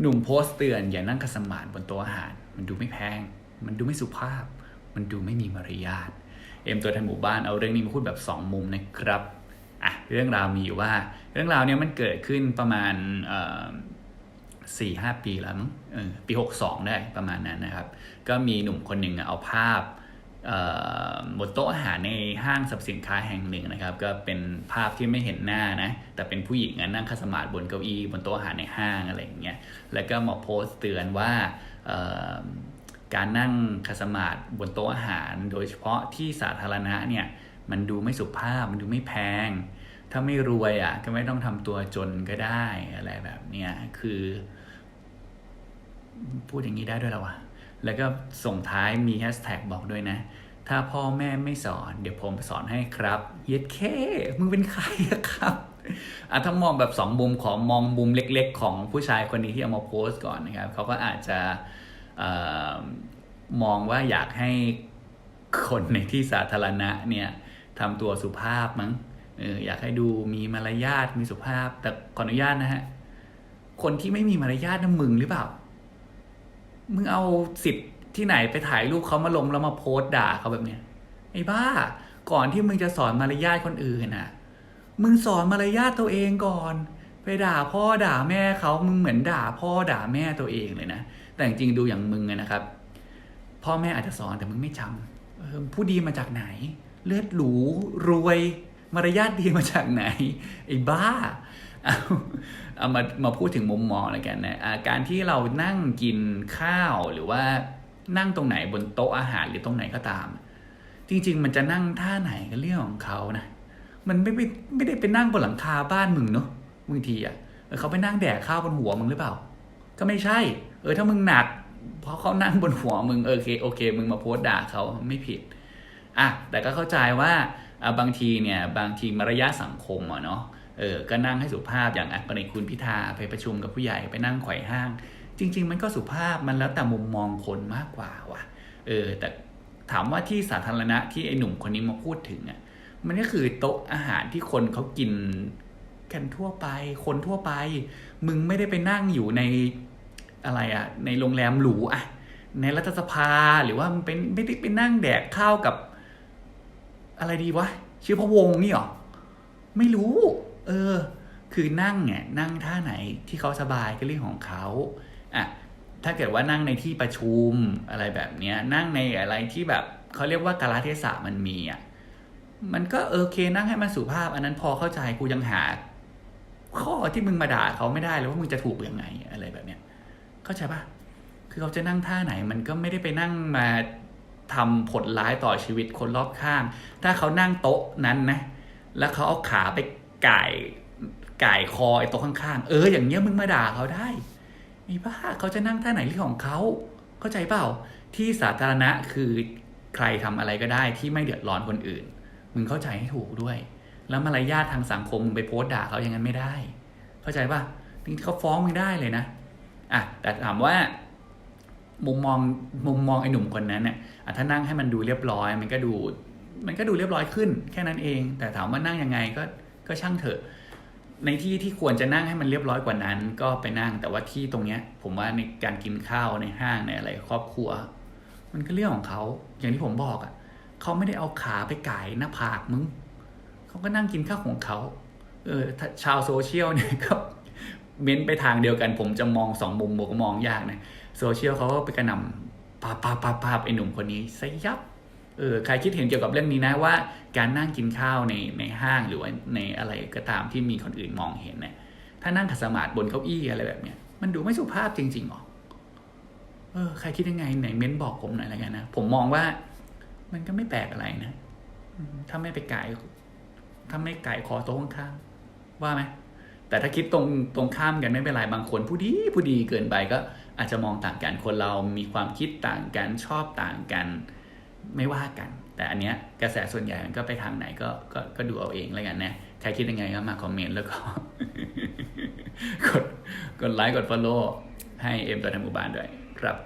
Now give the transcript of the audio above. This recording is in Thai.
หนุ่มโพสต์เตือนอย่านั่งคัสมานบนโต๊ะอาหาร มันดูไม่แพง มันดูไม่สุภาพ มันดูไม่มีมารยาทเอ็มตัวแทนหมู่บ้านเอาเรื่องนี้มาพูดแบบ 2 มุมนะครับอะเรื่องราวมีอยู่ว่า เรื่องราวเนี้ยมันเกิดขึ้นประมาณสี่ห้าปีแล้วมั้งเออปี62ได้ประมาณนั้นนะครับ ก็มีหนุ่มคนหนึ่งเอาภาพ บนโต๊ะอาหารในห้างสรรพสินค้าแห่งหนึ่งนะครับ ก็เป็นภาพที่ไม่เห็นหน้านะ แต่เป็นผู้หญิงนั่งคัสมาธิบนเก้าอี้บนโต๊ะอาหารในห้างอะไรอย่างเงี้ยแล้วก็มาโพสต์เตือนว่าการนั่งคัสมาธิบนโต๊ะอาหาร โดยเฉพาะที่สาธารณะเนี่ยมันดูไม่สุภาพมันดูไม่แพง ถ้าไม่รวยอะก็ไม่ต้องทำตัวจนก็ได้อะไรแบบเนี้ยคือ พูดอย่างนี้ได้ด้วยแล้ววะ แล้วก็ส่งท้ายมีแฮชแท็กบอกด้วยนะ ถ้าพ่อแม่ไม่สอน เดี๋ยวผมสอนให้ครับเย็ดแค่มึงเป็นใครครับอะถ้ามองแบบสองมุมของมองมุมเล็ก ๆ ของผู้ชายคนนี้ที่เอามาโพสต์ก่อนนะครับเขาก็อาจจะออมองว่าอยากให้คนในที่สาธารณะเนี่ยทำตัวสุภาพมั้งเอออยากให้ดูมีมารยาทมีสุภาพ แต่ขออนุญาตนะฮะคนที่ไม่มีมารยาทนั่นมึงหรือเปล่า มึงเอาสิทธิ์ที่ไหนไปถ่ายรูปเขามาลงแล้วมาโพสต์ด่าเขาแบบเนี้ยไอ้บ้า ก่อนที่มึงจะสอนมารยาทคนอื่นน่ะ มึงสอนมารยาทตัวเองก่อน ไปด่าพ่อด่าแม่เขามึงเหมือนด่าพ่อด่าแม่ตัวเองเลยนะ แต่จริงดูอย่างมึงนะครับ พ่อแม่อาจจะสอนแต่มึงไม่จำผู้ดีมาจากไหน เลือดหรูรวย มารยาทดีมาจากไหน ไอ้บ้า เอาเอามามาพูดถึงมุมมองแล้วกันนะการที่เรานั่งกินข้าวหรือว่านั่งตรงไหนบนโต๊ะอาหารหรือตรงไหนก็ตาม จริง ๆ มันจะนั่งท่าไหนก็เรื่องของเขานะมันไม่ไม่ไม่ได้ไปนั่งบนหลังคาบ้านมึงเนาะบางทีอะเเขาไปนั่งแดกข้าวบนหัวมึงหรือเปล่า ก็ไม่ใช่ เออถ้ามึงหนักเพราะเขานั่งบนหัวมึงเออโอเคโอเค มึงมาโพสต์ด่าเขาไม่ผิดอะแต่ก็เข้าใจว่าบางทีเนี่ยบางทีมารยาทสังคมอะเนาะ เออก็นั่งให้สุภาพอย่างอะกรณีคุณพิธาไปประชุมกับผู้ใหญ่ไปนั่งไขว่ห้าง จริง ๆ มันก็สุภาพมันแล้วแต่มุมมองคนมากกว่าว่ะเออแต่ถามว่าที่สาธารณะที่ไอ้หนุ่มคนนี้มาพูดถึงอะมันก็คือโต๊ะอาหารที่คนเขากินกันทั่วไป คนทั่วไป มึงไม่ได้ไปนั่งอยู่ในอะไรอะในโรงแรมหรูอะในรัฐสภาหรือว่ามันเป็นไม่ได้ไปนั่งแดกข้าวกับ อะไรดีวะชื่อพระวงนี่หรอ ไม่รู้ เออ คือนั่งเนี่ยนั่งท่าไหนที่เขาสบายก็เรื่องของเขาอะถ้าเกิดว่านั่งในที่ประชุมอะไรแบบเนี้ย นั่งในอะไรที่แบบเขาเรียกว่ากาลเทศะมันมีอะมันก็โอเคนั่งให้มันสุภาพ อันนั้นพอเข้าใจกูยังหา ข้อที่มึงมาด่าเขาไม่ได้เลยว่ามึงจะถูกยังไงอะไรแบบเนี้ยเข้าใจปะคือเขาจะนั่งท่าไหน มันก็ไม่ได้ไปนั่งมาทำผลร้ายต่อชีวิตคนรอบข้าง ถ้าเขานั่งโต๊ะนั้นนะ แล้วเขาเอาขาไป ไก่ไก่คอไอ้โต๊ะข้างๆ เอออย่างเงี้ยมึงมาด่าเขาได้ไอ้บ้าเขาจะนั่งท่าไหนเรื่องของเขาเข้าใจเปล่า ที่สาธารณะคือใครทำอะไรก็ได้ที่ไม่เดือดร้อนคนอื่น มึงเข้าใจให้ถูกด้วย แล้วมารยาททางสังคมมึงไปโพสต์ด่าเขาอย่างนั้นไม่ได้ เข้าใจป่ะจริงๆเขาฟ้องมึงได้เลยนะอะแต่ถามว่ามุมมองมุมมองไอ้หนุ่มคนนั้นเนี่ยถ้านั่งให้มันดูเรียบร้อย มันก็ดู มันก็ดูเรียบร้อยขึ้น แค่นั้นเอง แต่ถามว่านั่งยังไงก็ ก็ช่างเถอะ ในที่ที่ควรจะนั่งให้มันเรียบร้อยกว่านั้น ก็ไปนั่งแต่ว่าที่ตรงเนี้ย ผมว่าในการกินข้าวในห้างในอะไรครอบครัว มันก็เรื่องของเขาอย่างที่ผมบอกอะเขาไม่ได้เอาขาไปไก่หน้าผากมึงเขาก็นั่งกินข้าวของเขาเออถ้าชาวโซเชียลเนี่ยก็เม้นไปทางเดียวกัน ผมจะมองสองมุมผมก็มองยากนะโซเชียลเขาก็ไปกระหน่ำปาปาปาปาไอหนุ่มคนนี้ซะยับ เออใครคิดเห็นเกี่ยวกับเรื่องนี้นะว่า การนั่งกินข้าวในในห้างหรือว่าในอะไรก็ตามที่มีคนอื่นมองเห็นเนี่ยถ้านั่งขัดสมาธิบนเก้าอี้อะไรแบบเนี้ยมันดูไม่สุภาพจริงๆหรอเออใครคิดยังไงไหนเม้นบอกผมหน่อยล้วกันนะผมมองว่า มันก็ไม่แปลกอะไรนะถ้าไม่ไปไก่ถ้าไม่ไก่คอโต๊ะข้างๆว่าไหมแต่ถ้าคิดตรงตรงข้ามกันไม่เป็นไรบางคนผู้ดีผู้ดีเกินไปก็อาจจะมองต่างกันคนเรามีความคิดต่างกันชอบต่างกัน ไม่ว่ากัน แต่อันเนี้ยกระแสส่วนใหญ่มันก็ไปทางไหนก็ก็ก็ดูเอาเองแล้วกันนะใครคิดยังไงก็มาคอมเมนต์แล้วก็กดกดไลค์กดฟอลโล่ให้เอ็มตัวทางหมู่บ้านด้วยครับ